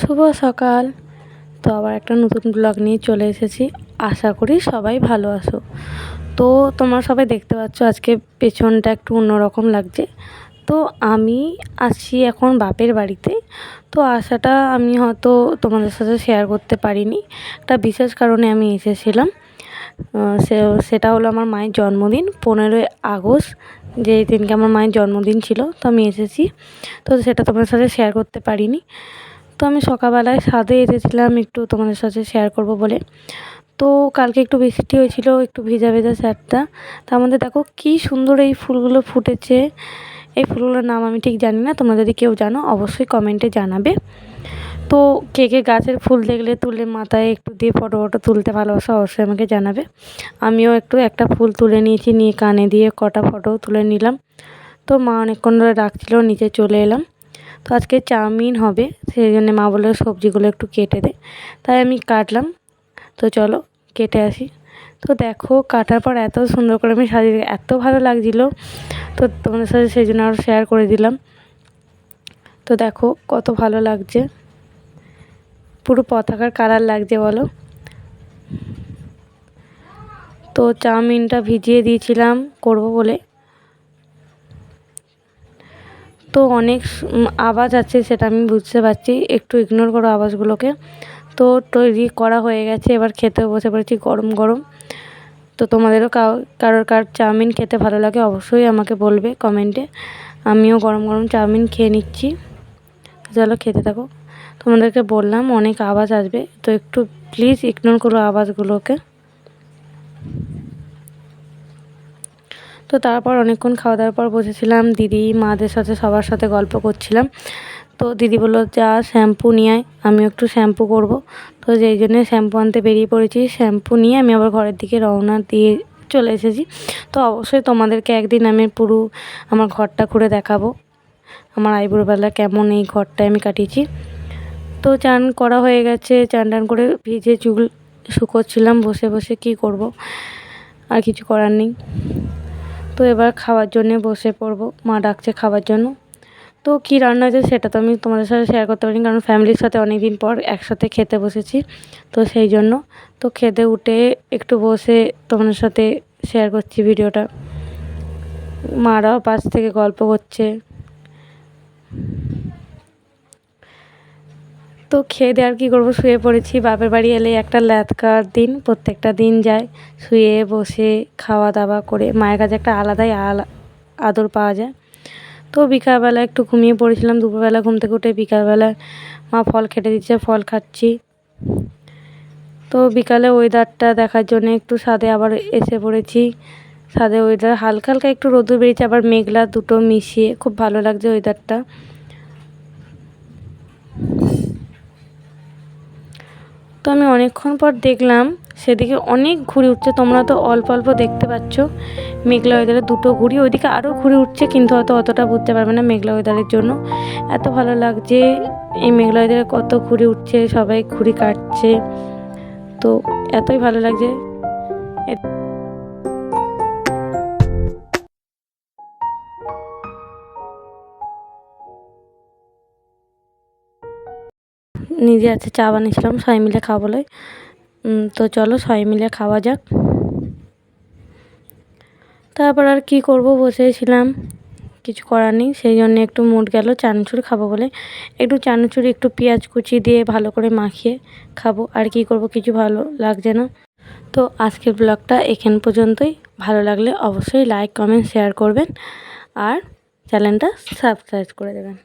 শুভ সকাল। তো আবার একটা নতুন ব্লগ নিয়ে চলে এসেছি। আশা করি সবাই ভালো আছো। তো তোমরা সবাই দেখতে পাচ্ছ আজকে পেছনটা একটু অন্যরকম লাগছে। তো আমি আসছি এখন বাপের বাড়িতে। তো আসাটা আমি হয়তো তোমাদের সাথে শেয়ার করতে পারিনি। একটা বিশেষ কারণে আমি এসেছিলাম। সে, সেটা হলো আমার মায়ের জন্মদিন, পনেরোই আগস্ট যেই দিনকে আমার মায়ের জন্মদিন ছিল, তো আমি এসেছি। তো সেটা তোমাদের সাথে শেয়ার করতে পারিনি। তো আমি সকালবেলায় সাদে এসেছিলাম একটু তোমাদের সাথে শেয়ার করব বলে। তো কালকে একটু বৃষ্টি হয়েছিল, একটু ভেজা ভেজা স্যারটা তার মধ্যে দেখো কী সুন্দর এই ফুলগুলো ফুটেছে। এই ফুলগুলোর নাম আমি ঠিক জানি না, তোমরা যদি কেউ জানো অবশ্যই কমেন্টে জানাবে। তো কে কে গাছের ফুল দেখলে তুলে মাথায় একটু দিয়ে ফটো ফটো তুলতে ভালোবাসা অবশ্যই আমাকে জানাবে। আমিও একটু একটা ফুল তুলে নিয়েছি, নিয়ে কানে দিয়ে কটা ফটোও তুলে নিলাম। তো মা অনেকক্ষণ ধরে ডাকছিল নিচে চলে এলাম। তো আজকে চাউমিন হবে সেই জন্য মা বলল সবজিগুলো একটু কেটে দে। তাই আমি কাটলাম। তো চলো কেটে আসি। তো দেখো কাটার পর এত সুন্দর করে আমি সাজিয়ে এত ভালো লাগছিল। তো তোমাদের সাথে সেই জন্য আরও শেয়ার করে দিলাম। তো দেখো কত ভালো লাগছে। পুরো পতাকার কালার লাগছে বলো। তো চাউমিনটা ভিজিয়ে দিয়েছিলাম, করব বলে। তো অনেক আওয়াজ আছে, সেটা আমি বুঝতে পারছি। একটু ইগনোর করো আওয়াজগুলোকে। তো তৈরি করা হয়ে গেছে, এবার খেতে বসে পড়েছি গরম গরম। তো তোমাদেরও কারোর কার চাউমিন খেতে ভালো লাগে অবশ্যই আমাকে বলবে কমেন্টে। আমিও গরম গরম চাউমিন খেয়ে নিচ্ছি। চলো খেতে থাকো। তোমাদেরকে বললাম অনেক আওয়াজ আসবে, তো একটু প্লিজ ইগনোর করো আওয়াজগুলোকে। তো তারপর অনেকক্ষণ খাওয়া দাওয়ার পর বসেছিলাম, দিদি, মাদের সাথে, সবার সাথে গল্প করছিলাম। তো দিদি বলল, যা, শ্যাম্পু নিয়ে আয়, আমিও একটু শ্যাম্পু করব। তো যেই জন্য শ্যাম্পু আনতে বেরিয়ে পড়েছি, শ্যাম্পু নিয়ে আমি আবার ঘরের দিকে রওনা দিয়ে চলে এসেছি। তো অবশ্যই তোমাদেরকে একদিন আমি পুরো আমার ঘরটা ঘুরে দেখাবো। আমার আইবুড়োবেলা কেমন এই ঘরটায় আমি কাটিয়েছি। তো চান করা হয়ে গেছে, চান টান করে ভিজে চুল শুকোচ্ছিলাম, বসে বসে কি করব? আর কিছু করার নেই। তো এবার খাওয়ার জন্যে বসে পড়ব। মা ডাকছে খাওয়ার জন্য। তো কী রান্না হয়েছে সেটা তো আমি তোমাদের সাথে শেয়ার করতে পারিনি, কারণ ফ্যামিলির সাথে অনেক দিন পর একসাথে খেতে বসেছি। তো সেই জন্য। তো খেতে উঠে একটু বসে তোমাদের সাথে শেয়ার করছি ভিডিওটা মারাও পাশ থেকে গল্প করছে। তো খেয়ে দিয়ে আর কী করব? শুয়ে পড়েছি। বাপের বাড়ি এলে একটা ল্যাতকার দিন, প্রত্যেকটা দিন যায়। শুয়ে বসে খাওয়া দাওয়া করে, মায়ের কাছে একটা আলাদাই আলা, আদর পাওয়া যায়। তো বিকালবেলা একটু ঘুমিয়ে পড়েছিলাম, দুপুরবেলা ঘুম থেকে উঠে বিকালবেলা মা ফল খেটে দিচ্ছে, ফল খাচ্ছি। তো বিকালে ওয়েদারটা দেখার জন্য একটু সাদে আবার এসে পড়েছি। সাদে ওয়েদার হালকা হালকা একটু রোদুর বেরিয়েছে, আবার মেঘলা দুটো মিশিয়ে, খুব ভালো লাগছে ওয়েদারটা তো আমি অনেকক্ষণ পর দেখলাম সেদিকে অনেক ঘুরে উঠছে, তোমরা তো অল্প অল্প দেখতে পাচ্ছ। মেঘলা ওয়েদারে দুটো ঘুড়ি, ওইদিকে আরও ঘুরে উঠছে, কিন্তু হয়তো অতটা বুঝতে পারবে না মেঘলা ওয়েদারের জন্য। এত ভালো লাগছে এই মেঘলা ওয়েদারে কত ঘুড়ি উঠছে, সবাই ঘুড়ি কাটছে। তো এতই ভালো লাগছে। নিজে আছে, চা বানিয়েছিলাম, সবাই মিলে খাওয়া বলে। তো চলো সবাই মিলে খাওয়া যাক। তারপর আর কি করব, বসেছিলাম। কিছু করার নেই, সেই জন্য একটু মুড গেল, চানাচুর খাব বলে। একটু চানাচুর, একটু পেঁয়াজ কুচি দিয়ে ভালো করে মাখিয়ে খাব, আর কি করব কিছু ভালো লাগছে না। তো আজকের ব্লগটা এখান পর্যন্তই। ভালো লাগলে অবশ্যই লাইক, কমেন্ট, শেয়ার করবেন, আর চ্যানেলটা সাবস্ক্রাইব করে দেবেন।